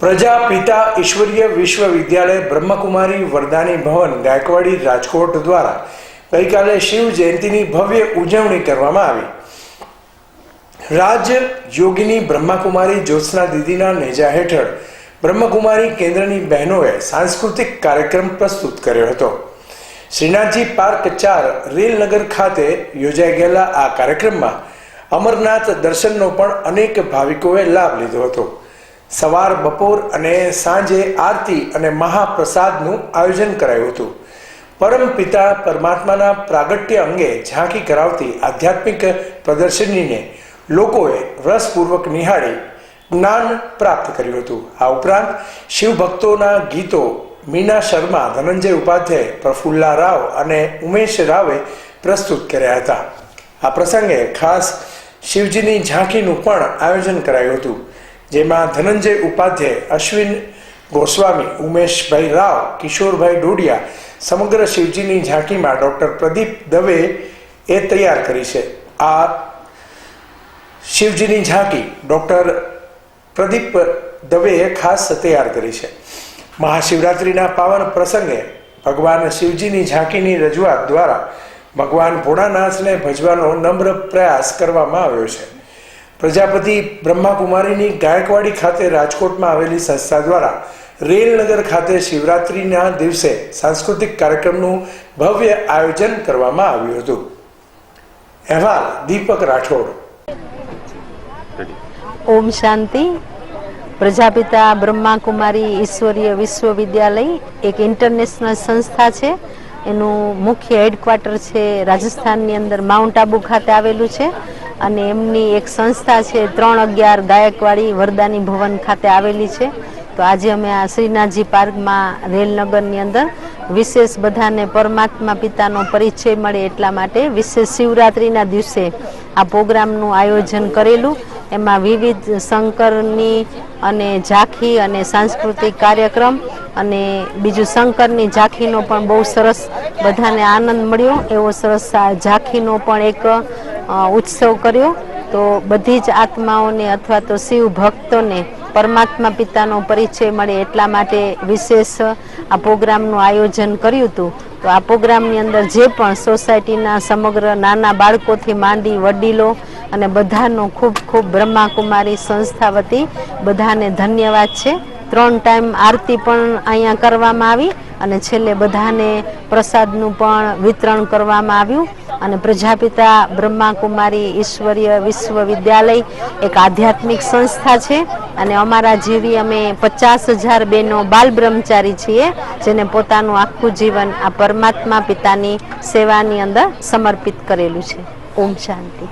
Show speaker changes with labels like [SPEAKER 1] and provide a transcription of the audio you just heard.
[SPEAKER 1] પ્રજાપિતા ઈશ્વરીય વિશ્વવિદ્યાલય બ્રહ્મકુમારી વરદાની ભવન ગાયકવાડી રાજકોટ દ્વારા ગઈકાલે શિવ જયંતિની ભવ્ય ઉજવણી કરવામાં આવી. રાજ યોગીની બ્રહ્માકુમારી જ્યોત્સના દીદીના નેજા હેઠળ બ્રહ્મકુમારી કેન્દ્રની બહેનોએ સાંસ્કૃતિક કાર્યક્રમ પ્રસ્તુત કર્યો હતો. શ્રીનાથજી પાર્ક ચાર રેલનગર ખાતે યોજાઈ ગયેલા આ કાર્યક્રમમાં અમરનાથ દર્શનનો પણ અનેક ભાવિકોએ લાભ લીધો હતો. સવાર, બપોર અને સાંજે આરતી અને મહાપ્રસાદનું આયોજન કરાયું હતું. પરમ પિતા પરમાત્માના પ્રાગટ્ય અંગે ઝાંખી કરાવતી આધ્યાત્મિક પ્રદર્શનીને લોકોએ રસપૂર્વક નિહાળી જ્ઞાન પ્રાપ્ત કર્યું હતું. આ ઉપરાંત શિવ ભક્તોના ગીતો મીના શર્મા, ધનંજય ઉપાધ્યાય, પ્રફુલ્લા રાવ અને ઉમેશ રાવે પ્રસ્તુત કર્યા હતા. આ પ્રસંગે ખાસ શિવજીની ઝાંખીનું પણ આયોજન કરાયું હતું. જેમાં ધનંજય ઉપાધ્યાય, અશ્વિન ગોસ્વામી, ઉમેશભાઈ રાવ, કિશોરભાઈ ડોડિયા, સમગ્ર શિવજીની ઝાંકીમાં ડૉક્ટર પ્રદીપ દવે એ તૈયાર કરી છે. આ શિવજીની ઝાંકી ડૉક્ટર પ્રદીપ દવેએ ખાસ તૈયાર કરી છે. મહાશિવરાત્રિના પાવન પ્રસંગે ભગવાન શિવજીની ઝાંકીની રજૂઆત દ્વારા ભગવાન ભોળાનાથને ભજવાનો નમ્ર પ્રયાસ કરવામાં આવ્યો છે. પ્રજાપતિ બ્રહ્માકુમારીની ગાયકવાડી ખાતે રાજકોટમાં આવેલી સંસ્થા દ્વારા રેલનગર ખાતે શિવરાત્રિના દિવસે સાંસ્કૃતિક કાર્યક્રમનું ભવ્ય આયોજન કરવામાં આવ્યું હતું. અહેવાલ દીપક રાઠોડ.
[SPEAKER 2] ઓમ શાંતિ. પ્રજાપિતા બ્રહ્માકુમારી ઈશ્વરીય વિશ્વવિદ્યાલય એક ઇન્ટરનેશનલ સંસ્થા છે. એનું મુખ્ય હેડક્વાર્ટર છે રાજસ્થાનની અંદર માઉન્ટ આબુ ખાતે આવેલું છે. અને એમની એક સંસ્થા છે, ત્રણ અગિયાર ગાયકવાડી વરદાની ભવન ખાતે આવેલી છે. તો આજે અમે આ શ્રીનાથજી પાર્કમાં, રેલનગરની અંદર વિશેષ બધાને પરમાત્મા પિતાનો પરિચય મળે એટલા માટે વિશેષ શિવરાત્રિના દિવસે આ પ્રોગ્રામનું આયોજન કરેલું. એમાં વિવિધ શંકરની અને ઝાંખી અને સાંસ્કૃતિક કાર્યક્રમ અને બીજું શંકરની ઝાંખીનો પણ બહુ સરસ બધાને આનંદ મળ્યો. એવો સરસ ઝાંખીનો પણ એક ઉત્સવ કર્યો. તો બધી જ આત્માઓને અથવા તો શિવ ભક્તોને પરમાત્મા પિતાનો પરિચય મળે એટલા માટે વિશેષ આ પ્રોગ્રામનું આયોજન કર્યું હતું. તો આ પ્રોગ્રામની અંદર જે પણ સોસાયટીના સમગ્ર નાના બાળકોથી માંડી વડીલો અને બધાનો ખૂબ ખૂબ બ્રહ્માકુમારી સંસ્થા વતી બધાને ધન્યવાદ છે. ત્રણ ટાઈમ આરતી પણ અહીંયા કરવામાં આવી અને છેલ્લે બધાને પ્રસાદનું પણ વિતરણ કરવામાં આવ્યું. અને પ્રજાપિતા બ્રહ્માકુમારી ઈશ્વરીય વિશ્વવિદ્યાલય એક આધ્યાત્મિક સંસ્થા છે અને અમારા જેવી અમે પચાસ હજાર બહેનો બાલ બ્રહ્મચારી છીએ, જેને પોતાનું આખું જીવન આ પરમાત્મા પિતાની સેવાની અંદર સમર્પિત કરેલું છે. ઓમ શાંતિ.